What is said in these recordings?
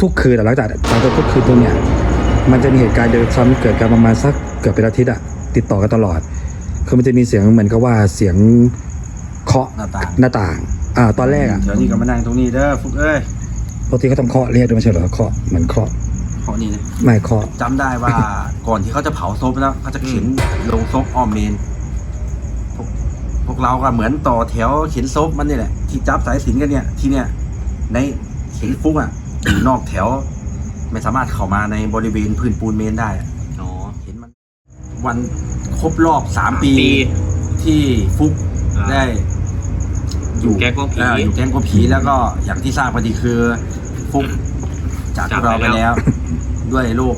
ทุกคืนอะหลังจากหลังจากทุกคืนตรงเนี้ยมันจะมีเหตุการณ์เดิมซ้ำเกิดกันประมาณสักเกือบเป็นอาทิตย์อะติดต่อกันตลอด คือมันจะมีเสียงเหมือนกับว่าเสียงเคาะหน้าต่าง หน้าต่างอ่าตอนแรกอะเดี๋ยวนี้ก็มานั่งตรงนี้เด้อฟุกเอ้ยปกติเขาต้องเคาะเรียกด้วยไม่ใช่เหรอเคาะเหมือนเคาะเพราะนี่นะไม่เคาะจำได้ว่าก่อนที่เขาจะเผาศพแล้วเขาจะเข็นลงศพอ้อมเมนพวกพวกเราก็เหมือนต่อแถวเข็นศพมันนี่แหละที่จับสายสิญจนกันเนี่ย ที่เนี่ยในเข็นฟุกอะ อยู่นอกแถว ไม่สามารถเข้ามาในบริเวณพื้นปูนเมนได้อะอ๋อ เห็นมันวันครบรอบสามปีปีที่ฟุกอ่า ได้อยู่แก๊งกลัวผีเอยู่แก๊งกลัวผีแล้วก็อย่างที่ทราบพอดีคือ ฟุกจากพวกเราไปจากไปแล้แล้ววด้วยโรค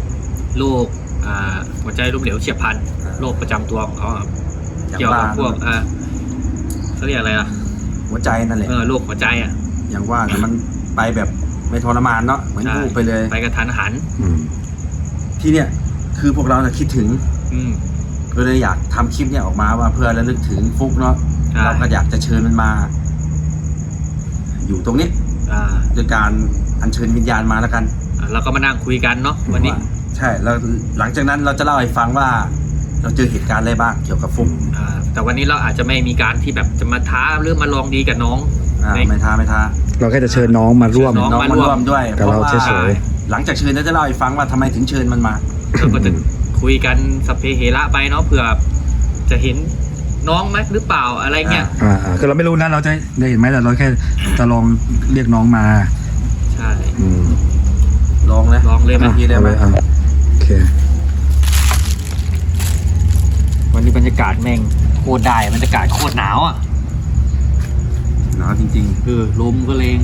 โรคอ่าหัวใจล้มเหลวเฉียบพลันโรคประจำตัวของเขาครับอย่างเกี่ยวกับว่าพวกอ่าเขาเรียกอะไรล่ะหัวใจนั่นแหละ เออโรคหัวใจอะอย่างว่าแต่มันไปแบบ ไม่ทรมานเนาะเหมือนใช่ลูกไปเลยไปกระทันหันอืมที่เนี่ยคือพวกเราจะคิดถึง อืมก็เลยอยากทำคลิปเนี่ยออกมาว่าเพื่อระลึกถึงฟุกเนาะใช่เราก็อยากจะเชิญมันมา อยู่ตรงนี้อ่าโดยการอัญเชิญวิญญาณมาแล้วกันอ่าเราก็มานั่งคุยกันเนาะวันนี้ว่าใช่แล้วหลังจากนั้นเราจะเล่าให้ฟังว่า เราเจอเหตุการณ์อะไรบ้างเกี่ยวกับฟุกอ่าแต่วันนี้เราอาจจะไม่มีการที่แบบจะมาท้าหรือมาลองดีกับน้องอ่าในไม่ท้าไม่ท้า เราแค่จะเชิญน้องมาร่วม เชิญน้องมามาร่วมร่วมด้วยกับเราพะว่เฉยหลังจากเชิญแล้วจะเล่าให้ฟังว่าทำไมถึงเชิญมันมาเราก็จะคุยกันสพเพเหระไปเนาะเผื่อจะเห็นน้องไหมหรือเปล่าอะไรเงี้ยอ่าอ่าคือเราไม่รู้นะเราจะได้เห็นไหมแต่เราแค่จะลองเรียกน้องมาใช่อืมลองเลยลองเลยไหมทีเอาได้ไหมเลยอะโอเควันนี้บรรยากาศแม่งโคตรได้บรรยากาศโคตรหนาวอะ หนาวจริงเออลมก็แรง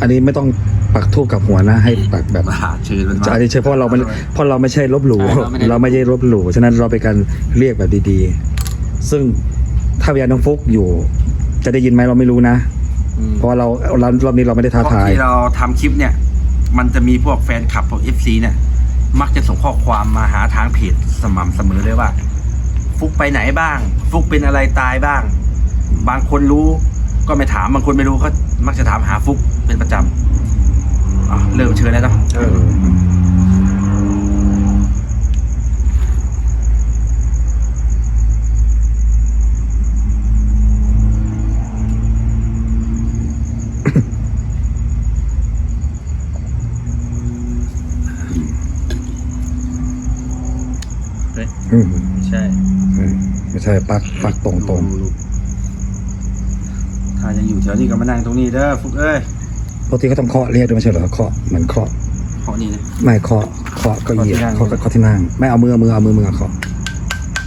อันนี้ไม่ต้องปักทูบกับหัวนะ ให้ปักแบบๆมาเชิญมันมา จะอันนี้เฉพาะเราไม่เพราะเราไม่ใช่ลบหลู่ใช่เราไม่ได้ เราไม่ใช่ลบหลู่ฉะนั้นเราเป็นการเรียกแบบดีๆ ซึ่งถ้าวิญญาณน้องฟุกอยู่ จะได้ยินไหมเราไม่รู้นะ อืมเพราะว่าเราเรารอบนี้เราไม่ได้ท้าเพราะทาย ที่เราทำคลิปเนี่ย มันจะมีพวกแฟนคลับพวก FC เนี่ย มักจะส่งข้อความมาหาทางเพจสม่ำเสมอเลยว่า ฟุกไปไหนบ้าง ฟุกเป็นอะไรตายบ้าง บางคนรู้ ก็ไม่ถามบางคนไม่รู้ก็มักจะถามหาฟุกเป็นประจำอะเริ่มเชิญแล้วเนาะเออเฮ้ยอืมไม่ใช่ เออไม่ใช่ปักปักตรงตรงถ้ายังอยู่แถวนี้ก็มานั่งตรงนี้เด้อฟุกเอ้ยๆปกติเขาต้องเคาะเรียกด้วยไม่ใช่เหรอเคาะเหมือนเคาะเพราะนี่นะ ไม่เคาะเคาะเก็เหยียบเคาะที่นั่ง เคาะเคาะที่นั่งไม่เอามือเอามือเอามือมือเคาะ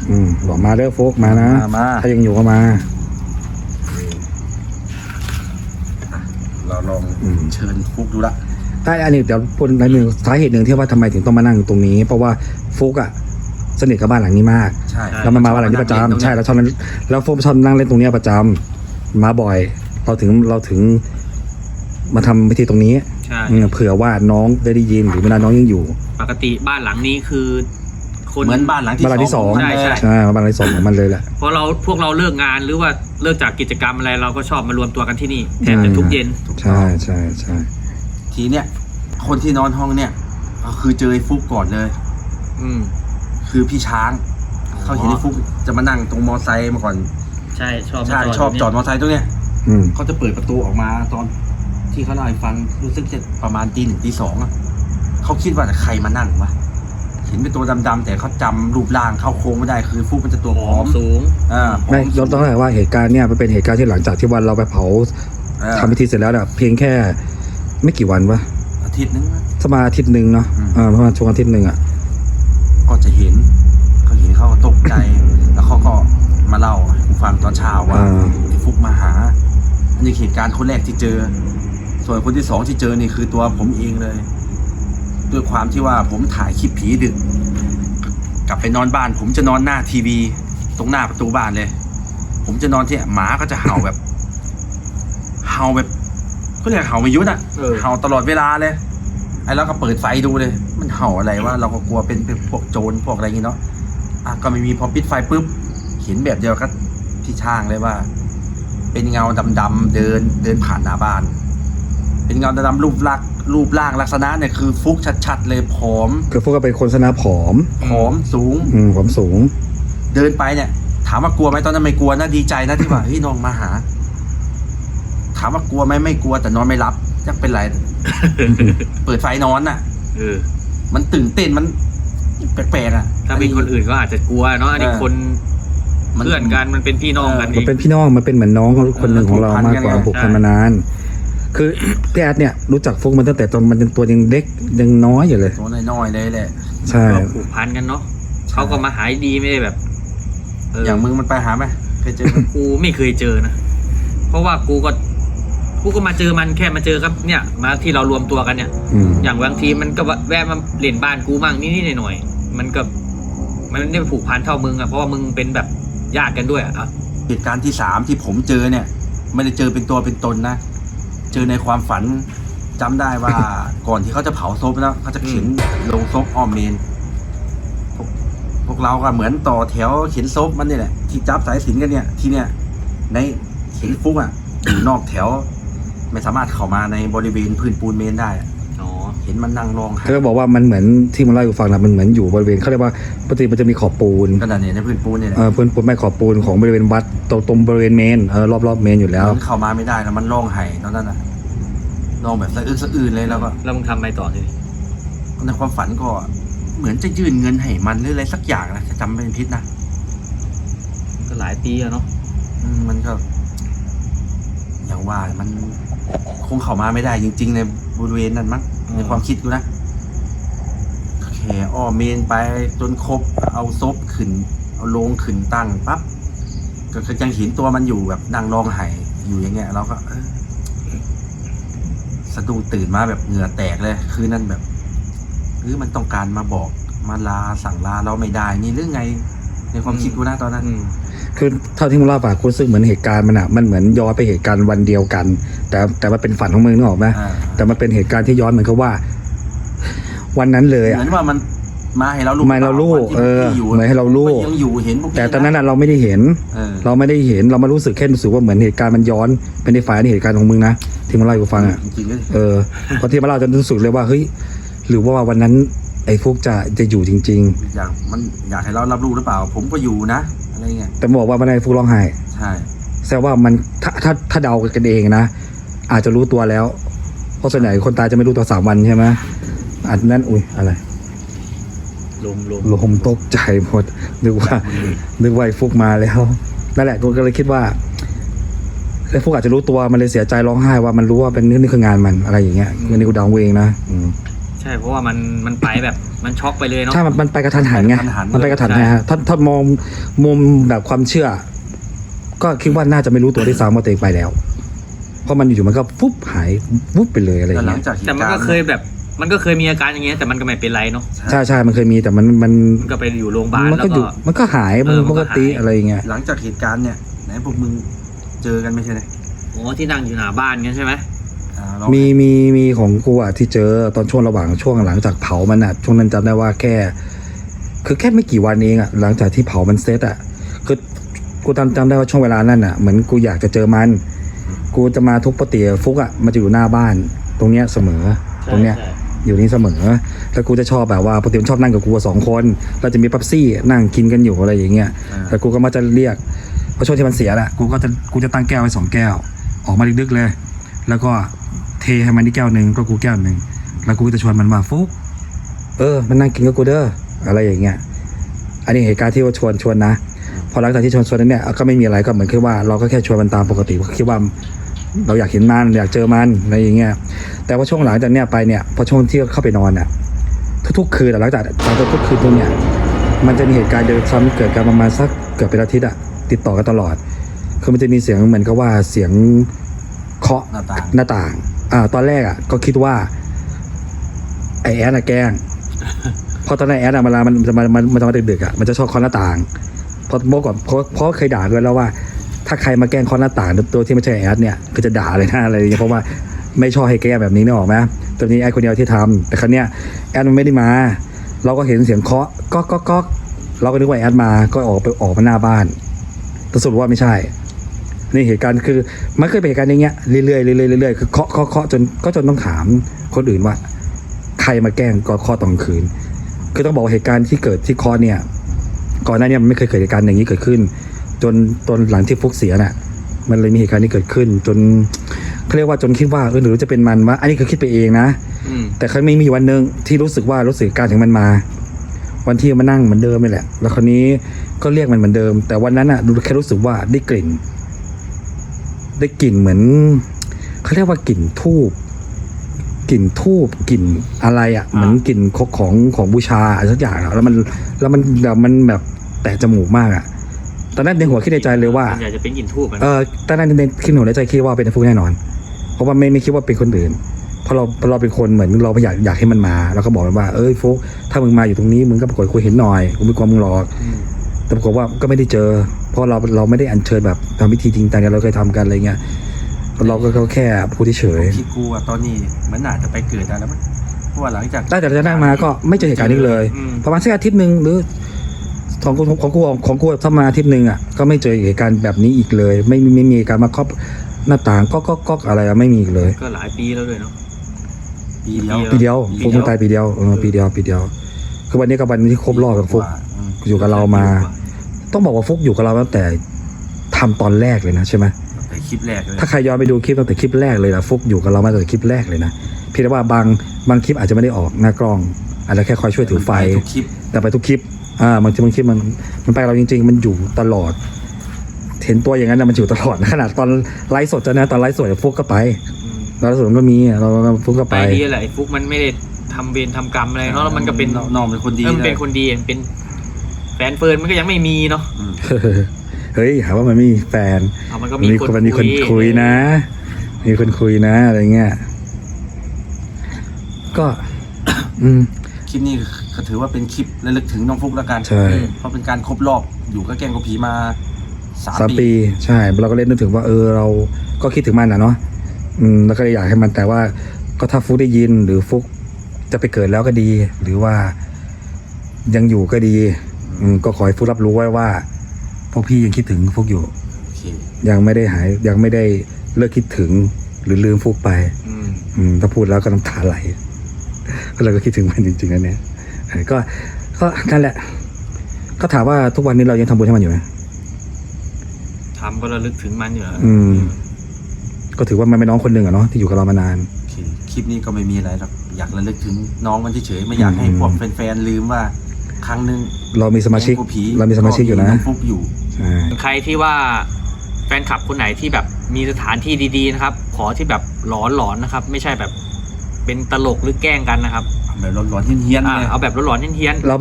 อืมบอกมาเด้อโฟกมานะ มามาถ้ายังอยู่ก็มา เราลองอืม เชิญฟุกดูละ ใช่อันนี้เดี๋ยวพูดในหนึ่งสาเหตุหนึ่งที่ว่าทำไมถึงต้องมานั่งตรงนี้ เพราะว่าฟุกอะสนิทกับบ้านหลังนี้มาก ใช่ แล้วมันมาบ้านหลังนี้ประจำใช่แล้วชอบนั้นแล้วฟุกชอบนั่งเล่นตรงเนี้ยประจำ มาบ่อย เราถึงเราถึงมาทำพิธีตรงนี้ใช่ อืมเผื่อว่าน้องได้ได้ยินหรือเวลาน้องยังอยู่ ปกติบ้านหลังนี้คือคน เหมือนบ้านหลังที่บ้านหลังที่สองขมันใช่เลยใช่ ใช่มาบ้านที่สองของมันเลยแหละ เพราะเราพวกเราเลิกงานหรือว่าเลิกจากกิจกรรมอะไรเราก็ชอบมารวมตัวกันที่นี่แทบจะทุกเย็น ใช่ใช่ใช่ทีเนี้ยคนที่นอนห้องเนี่ยก็คือเจอไอ้ฟุกก่อนเลย อืม คือพี่ช้าง เขาเห็นไอ้ฟุกจะมานั่งตรงมอไซค์มาก่อนใช่ชอบใช่มาชอบตรงนี้จอดมอไซค์ตรงเนี้ยอืมเขาจะเปิดประตูออกมาตอนที่เขาเล่าให้ฟังรู้สึกจะประมาณตีหนึ่งตีสองอะเขาคิดว่าแต่ใครมานั่งวะเห็นเป็นตัวดำๆแต่เขาจำรูปร่างเขาโครงไม่ได้คือฟุกมันจะตัวผผออมมสูง อ่าผอไม่มยอมต้องเล่าว่าเหตุการณ์เนี่ยมันเป็นเหตุการณ์ที่หลังจากที่วันเราไปเผาเออทำพิธีเสร็จแล้วเนี่ยเพียงแค่ไม่กี่วันวะอาทิตย์นึงนะสมาอาทิตย์หนึ่งเนาะอืม เออประมาณช่วงอาทิตย์หนึ่งอะก็จะเห็นเขาเห็นเขาก็ตกใจ แล้วเขาก็ มาเล่าให้ผมฟังตอนเช้าว่าอ่าไอ้ฟุกมาหา อันนี้เหตุการณ์คนแรกที่เจอ ส่วนคนที่สองที่เจอนี่คือตัวผมเองเลย ด้วยความที่ว่าผมถ่ายคลิปผีดึก กลับไปนอนบ้าน ผมจะนอนหน้าทีวี ตรงหน้าประตูบ้านเลย ผมจะนอนที่หมาก็จะเห่าแบบ เห่าแบบเขาเรียกเห่าไม่หยุดอะเออ เห่าตลอดเวลาเลย ไอ้เราก็เปิดไฟดูเลย มันเห่าอะไรวะเราก็กลัวเป็นเป็นพวกโจรพวกอะไรอย่างงี้เนาะอะก็ไม่มีพอปิดไฟปุ๊บ เห็นแบบเดียวกับที่ช่างเลยว่า เป็นเงาดำๆเดินเดินผ่านหน้าบ้าน เป็นเงาดำๆรูปลักษณ์รูปร่างลักษณะเนี่ยคือฟุกชัดๆเลยผอมคือพวกก็เป็นคนสนาผอม ผอมสูง อืมผอมสูง เดินไปเนี่ย ถามว่ากลัวไหมตอนนั้นไม่กลัวนะดีใจนะที่ว่าเฮ้ยน้องมาหา ถามว่ากลัวไหมไม่กลัวแต่นอนไม่รับจะเป็นไร เปิดไฟนอนน่ะ เออ มันตื่นเต้นมันแปลกๆอะถ้าเป็นคนอื่นก็อาจจะกลัวเนาะอันนี้เออคน มันเพื่อนกันมันเป็นพี่น้องกันเออเอมันงเป็นพี่น้องมันเป็นเหมือนน้องคนหนึ่งของเราผูกพันมากกว่ากันไงผูกพันใช่มานาน คือพี่แอดเนี่ยรู้จักฟุกมันตั้งแต่ตอนมันยังตัวยังเล็กยังน้อยอยู่เลยตัวน้อยๆเลยแหละใช่ก็ผูกพันกันเนาะเขาก็มาหายดีไม่ได้แบบเอย่างมึงมันไปหาไหมเคยเจอไหมกูไม่เคยเจอนะเพราะว่ากูก็กูก็มาเจอมันแค่มาเจอครับเนี่ย มาที่เรารวมตัวกันเนี่ยอืมอย่างบางทีมันก็แวะมาเล่นบ้านกูมั่งนิดๆหน่อยๆมันก็มันไม่ได้ผูกพันเท่ามึงอะเพราะว่ามึงเป็นแบบ ญาติกันด้วยอะอะเหตุการณ์ที่สามที่ผมเจอเนี่ย ไม่ได้เจอเป็นตัวเป็นตนนะ เจอในความฝันจำได้ว่าก่อนที่เขาจะเผาศพแล้วเขาจะเข็นลงศพอ้อมเมนพวกพวกเราก็เหมือนต่อแถวเข็นศพมันนี่แหละที่จับสายสิญจนกันเนี่ยที่เนี่ยในเข็นฟุกอะอยู่นอกแถว ไม่สามารถเข้ามาในบริเวณพื้นปูนเมนได้อะอ๋อเห็นมันนั่งร้องไห้เขาจะบอกว่ามันเหมือนที่มันเล่าให้กูฟังนะมันเหมือนอยู่บริเวณเขาเรียกว่า ปกติมันจะมีขอบปูนก็นั่นเนี่ยในพื้นปูนเนี่ยแหละเออพื้นปูนไม่ขอบปูนของบริเวณวัดตรงตรงบริเวณเมนเออรอบรอบๆเมนอยู่แล้ว มันเข้ามาไม่ได้แล้วมันร้องไห้ตอนนั้นอะร้องแบบสะอึกสะอื้นเลยแล้วก็แล้วมึงทำอะไรต่อทีนี้ในความฝันก็เหมือนจะยื่นเงินให้มันหรืออะไรสักอย่างนะถ้าจำไม่ผิดนะมันก็หลายปีอะเนาะอืมมันก็ อย่างว่ามันคงเข้ามาไม่ได้จริง ๆ ในบริเวณนั้นมั้งในความคิดกูนะ แค่อ้อมเมนไปจนครบเอาซบขึ้น เอาลงขึ้นตั้งปั๊บก็ก็ยังเห็นตัวมันอยู่แบบนั่งร้องไห้อยู่อย่างเงี้ยเราก็เออสะดุ้งตื่นมาแบบเหงื่อแตกเลยคือนั่นแบบหรือมันต้องการมาบอกมาลาสั่งลาเราไม่ได้นี่หรือไง ในความคิดกูนะตอนนั้นอืมคือเท่าที่มึงเล่าฝากกูรู้สึกเหมือนเหตุการณ์มันอะมันเหมือนย้อนไปเหตุการณ์วันเดียวกัน แต่แต่มันเป็นฝันของมึงนึกออกไหมอ่าแต่มันเป็นเหตุการณ์ที่ย้อนเหมือนกับว่า วันนั้นเลยเหอะมือนว่ามันมาให้เรารู้มาให้เรารู้วันที่เออที่ยู่เหมือนให้เรารู้ก็ยังอยู่เห็นพวกแต่ตอนนั้นอะเราไม่ได้เห็น เออเราไม่ได้เห็นเรามารู้สึกแค่รู้สึกว่าเหมือนเหตุการณ์มันย้อนเป็นในฝ่ายในเหตุการณ์ของมึงนะที่มึงเล่าให้กูฟังอะ จริงๆก็เออพอที่มาเล่าจะรู้สึกเลยว่าเฮ้ยหรือว่าวันนั้น ไอ้ฟุกจะจะอยู่จริง อยากมันอยากให้เรารับรู้หรือเปล่า ผมก็อยู่นะอะไรเงี้ยๆ แต่บอกว่าวันนั้นไอ้ฟุกร้องไห้ใช่แสดงว่ามันถ้าถ้าถ้าเดากันเองนะอาจจะรู้ตัวแล้ว เพราะส่วนใหญ่คนตายจะไม่รู้ตัวสามวันใช่ไหม อันนั้นอุ้ยอะไรลมลมลมตกใจหมดนึกว่านึกว่าไอ้ฟุกมาแล้วนั่นแหละกูก็เลยคิดว่าไอ้ฟุกอาจจะรู้ตัวมันเลยเสียใจร้องไห้ว่ามันรู้ว่าเป็นนี่นี่คืองานมันอะไรอย่างเงี้ยอันนี้กูเดาเองนะอืมใช่เพราะว่ามันมันไปแบบมันช็อกไปเลยเนาะใช่มันมันไปกระทันหันไงมันไปกระทันหันฮะถ้าถ้ามองมุมแบบความเชื่อ ก็คิดว่าน่าจะไม่รู้ตัวที่ซ้ำว่าตัวเองไปแล้ว เพราะมันอยู่ๆมันก็ฟุบหายวุบไปเลยอะไรอแล้วย่างหลัเงี้งยจากเหตุแต่มันการก็ณ์เคยแบบ มันก็เคยมีอาการอย่างเงี้ยแต่มันก็ไม่เป็นไรเนาะใช่ใช่มันเคยมีแต่มันมันมันก็ไปอยู่โรงพยาบาลมันแล้วก็อก็ยู่มันก็หายมันเออมันปก็กติหาย อะไรอย่างเงี้ยหลังจากเหตุการณ์เนี่ยไหนพวกมึงเจอกันไม่ใช่ไหมอ๋อที่นั่งอยู่หน้าบ้านเงี้ยใช่ไหมอ่าเรามีมีมีของกูอะที่เจอตอนช่วงระหว่างช่วงหลังจากเผามันอะช่วงนั้นจำได้ว่าแค่ คือแค่ไม่กี่วันเองอะหลังจากที่เผามันเสร็จอะคือกูจำจำได้ว่าช่วงเวลานั้นอะเหมือนกูอยากจะเจอมัน กูจะมาทุกปกติฟุกอะมันจะอยู่หน้าบ้าน ตรงเนี้ยเสมอตรงเนี้ย อยู่นี่เสมอ แล้วกูจะชอบแบบว่าปกติมันชอบนั่งกับกูสองคนเราจะมีปั๊บซี่นั่งกินกันอยู่อะไรอย่างเงี้ยอ่าแล้วกูก็มาจะเรียกเพราะช่วงที่มันเสียแหละกูก็จะกูจะตั้งแก้วไว้สองแก้ว ออกมาดึกๆเลย แล้วก็เทให้มันที่แก้วหนึ่งก็กูแก้วหนึ่งแล้วกูก็จะชวนมันมาฟุกเออ มันนั่งกินกับกูเด้ออะไรอย่างเงี้ยอันนี้เหตุการณ์ที่ว่าชวนชวนนะพอหลังจากที่ชวนชวนนั้นเนี่ยก็ไม่มีอะไรก็เหมือนแค่ว่าเราก็แค่ชวนมันตามปกติเพราะคิดว่า เราอยากเห็นมันอยากเจอมันอะไรอย่างเงี้ยแต่ว่าช่วงหลังจากเนี้ยไปเนี่ยพอช่วงที่เข้าไปนอนเนี่ยทุกๆคืนอะหลังจากหลังจากทุกคืนตรงเนี้ยมันจะมีเหตุการณ์เดิมซ้ำเกิดกันประมาณสักเกือบเป็นอาทิตย์อะติดต่อกันตลอด คือมันจะมีเสียงเหมือนกับว่าเสียงเคาะหน้าต่างหน้าต่างอ่าตอนแรกอะก็คิดว่าไอแอนอะแกล้งเพราะตอนแรกแอนอะเวลามันจะมามันมันจะมาดึกๆอะมันจะชอบเคาะหน้าต่างเพราะเมื่อก่อนเพราะเพราะเคยด่าด้วยแล้วว่า ถ้าใครมาแกล้งเคาะหน้าต่างตัวที่ไม่ใช่แอดเนี่ยก็จะด่าเลยนะอะไรอย่างเงี้ยเพราะว่าไม่ชอบให้แก้แบบนี้นึกออกไหมตัวนี้ไอ้คนเดียวที่ทำแต่ครั้งเนี้ยแอดมันไม่ได้มา เราก็เห็นเสียงเคาะก็ก็ก็เราก็นึกว่าแอดมาก็ออกไปออกมาหน้าบ้านแต่สรุปว่าไม่ใช่นี่เหตุการณ์คือมันเคยเป็นเหตุการณ์อย่างเงี้ยเรื่อยๆเรื่อยๆเรื่อยๆคือเคาะเคาะเคาะจนก็จนต้องถามคนอื่นว่า ใครมาแกล้งก็ข้อตอนกลางคืน คือต้องบอกเหตุการณ์ที่เกิดที่คอเนี่ยก่อนหน้าเนี้มันไม่เคยเกิดเหตุการณ์อย่างนี้เกิดขึ้น จนตอนหลังที่ฟุกเสียน่ะ มันเลยมีเหตุการณ์นี้เกิดขึ้น จนเขาเรียกว่าจนคิดว่าเออหรือจะเป็นมันวะอันนี้คือคิดไปเองนะอืมแต่เขาไม่มีวันหนึ่งที่รู้สึกว่ารู้สึกการถึงมันมา วันที่มานั่งเหมือนเดิมนี่แหละ แล้วคราวนี้ก็เรียกมันเหมือนเดิม แต่วันนั้นอะดูแค่รู้สึกว่าได้กลิ่น ได้กลิ่นเหมือนเขาเรียกว่ากลิ่นทูบกลิ่นทูบกลิ่นอะไรอะเหมือนกลิ่นของของของบูชาอะไรสักอย่างอะแล้วมันแล้วมันแบบมันแบบแตะจมูกมากอะ ตอนนั้นในหัวคิดในใจเลยว่าส่วนใหญ่จะเป็นกลิ่นทูบอะเออตอนนั้นในคิดหนูในใจคิดว่าเป็นไอ้ฟุกแน่นอน เพราะว่าไม่ไม่คิดว่าเป็นคนอื่น เพราะเราเพราะเราเป็นคนเหมือนเราไม่อยากอยากให้มันมาเราก็บอกมันว่าเอ้ยฟุกถ้ามึงมาอยู่ตรงนี้มึงก็ปรากฏคุยเห็นหน่อยกูไม่กลัวมึงหรอกอืมแต่ปรากฏว่าก็ไม่ได้เจอ เพราะเราเราไม่ได้อัญเชิญแบบทำพิธีจริงจังเราเคยทำกันอะไรเงี้ยเราก็แค่พูดเฉยคิดกูว่าตอนนี้มันน่าจะไปเกิดได้แล้วมั้งเพราะว่าหลังจากได้แต่จะนั่งมาก็ไม่เจอเหตุการณ์นี้เลย อืม ประมาณสักอาทิตย์หนึ่งหรือ ของกูของกูของกูถ้ามาอาทิตย์หนึ่งอะก็ไม่เจอเหตุการณ์แบบนี้อีกเลย ไม่ไม่ไม่มีการมาเคาะหน้าต่างก็ก็ก็อะไรอะไม่มีอีกเลย ก็หลายปีแล้วด้วยเนาะปีเดียวปีเดียวปีฟุกเดียวมันตายปีเดียวเออปีเดียวปีเดียว คือวันนี้กับวันที่ครบรอบกับฟุกอืมอยู่กับเรามา ต้องบอกว่าฟุกอยู่กับเราตั้งแต่ทำตอนแรกเลยนะใช่ไหมแต่คลิปแรกเลยถ้าใครย้อนไปดูคลิปตั้งแต่คลิปแรกเลยนะฟุกอยู่กับเรามาตั้งแต่คลิปแรกเลยนะเพียงแต่ว่าบางบางคลิปอาจจะไม่ได้ออกหน้ากล้องอาจจะแค่คอยช่วยถือไฟทุกคลิปแต่ไปทุกคลิป อ่าบางทีบางคลิปมันมันไปกับเราจริง ๆ มันอยู่ตลอด เห็นตัวอย่างนั้นนะมันอยู่ตลอดนะขนาดตอนไลฟ์สดจะนะตอนไลฟ์สดเนี่ยฟุกก็ไปอืมตอนไลฟ์สดมันก็มีเราเราฟุกก็ไปไปดีแหละไอ้ฟุกมันไม่ได้ทำเวรทำกรรมอะไรเนาะแล้วมันก็เป็นน้องเป็นคนดีเออมันเป็นลยคนดีเป็นแฟนเฟิร์นมันก็ยังไม่มีเนาะอืมเฮ้ยหาว่ามันไม่มีแฟน เอามันก็มันมีมีคคนนมันมีคนคุยนะ มีคนคุยนะอะไรเงี้ย ก็ อืมคลิปนี้ ก็ถือว่าเป็นคลิประลึกถึงน้องฟุกแล้วกันใช่ เพราะเป็นการครบรอบอยู่กับแกงกับผีมาสามสามปี ปี ใช่เราก็เล่นนึกถึงว่าเออเราก็คิดถึงมันนะเนาะอืมแล้วก็เลยอยากให้มันแต่ว่าก็ถ้าฟุกได้ยินหรือฟุกจะไปเกิดแล้วก็ดี หรือว่ายังอยู่ก็ดีอืมก็ขอให้ฟุกรับรู้ไว้ว่าพวกพี่ยังคิดถึงฟุกอยู่ โอเคยังไม่ได้หายยังไม่ได้เลิกคิดถึงหรือลืมฟุกไป อืมอืมถ้าพูดแล้วก็น้ำตาไหลก็เลยก็คิดถึงมันจริงๆนะเนี่ยเออ ก็ก็นั่นแหละ ก็ถามว่าทุกวันนี้เรายังทำบุญให้มันอยู่ไหมทำก็ระลึกถึงมันอยู่อะอืม ก็ถือว่ามันเป็นน้องคนหนึ่งอะเนาะที่อยู่กับเรามานานโอเคคลิปนี้ก็ไม่มีอะไรหรอกอยากระลึกถึงน้องมันเฉยๆไม่อยากให้อืมพวกแฟนๆลืมว่า ครั้งหนึ่งเรามีสมาชิกแก๊งผีเรามีสมาชิกอยู่นะน้องฟุกอยู่ ใช่ใครที่ว่าแฟนคลับคนไหนที่แบบมีสถานที่ดีๆนะครับ ขอที่แบบหลอนๆนะครับ ไม่ใช่แบบเป็นตลกหรือแกล้งกันนะครับ แบบร้อนๆเฮี้ยนๆอ่าเลยเอาแบบหลอนๆเฮี้ยนๆเรา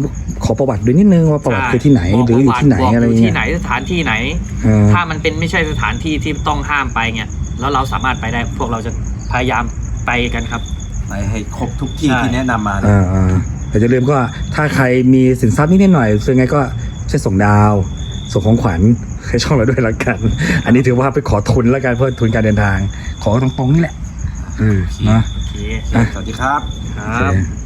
ขอประวัติด้วยนิดนึงว่าประวัติใช่คือที่ไหนบกหรืออยู่ที่ไหนบกอะไรยู่เงี้ที่ยไหนสถานที่ไหน เออถ้ามันเป็นไม่ใช่สถานที่ที่ต้องห้ามไปเนี่ยแล้วเราสามารถไปได้พวกเราจะพยายามไปกันครับ ไปให้ครบทุกที่ใช่ ที่แนะนำมาเลยอ่าอ่าแต่จะลืมก็ถ้าใครมีสินทรัพย์นิดๆหน่อยๆซึ่งไงก็ช่วยส่งดาว ส่งของขวัญให้ช่องเราด้วยละกัน อันนี้ถือว่าไปขอทุนแล้วกันเพื่อทุนการเดินทาง ขอตรงๆนี่แหละเออเนาะโอเคอะ สวัสดีครับ ครับ โอเค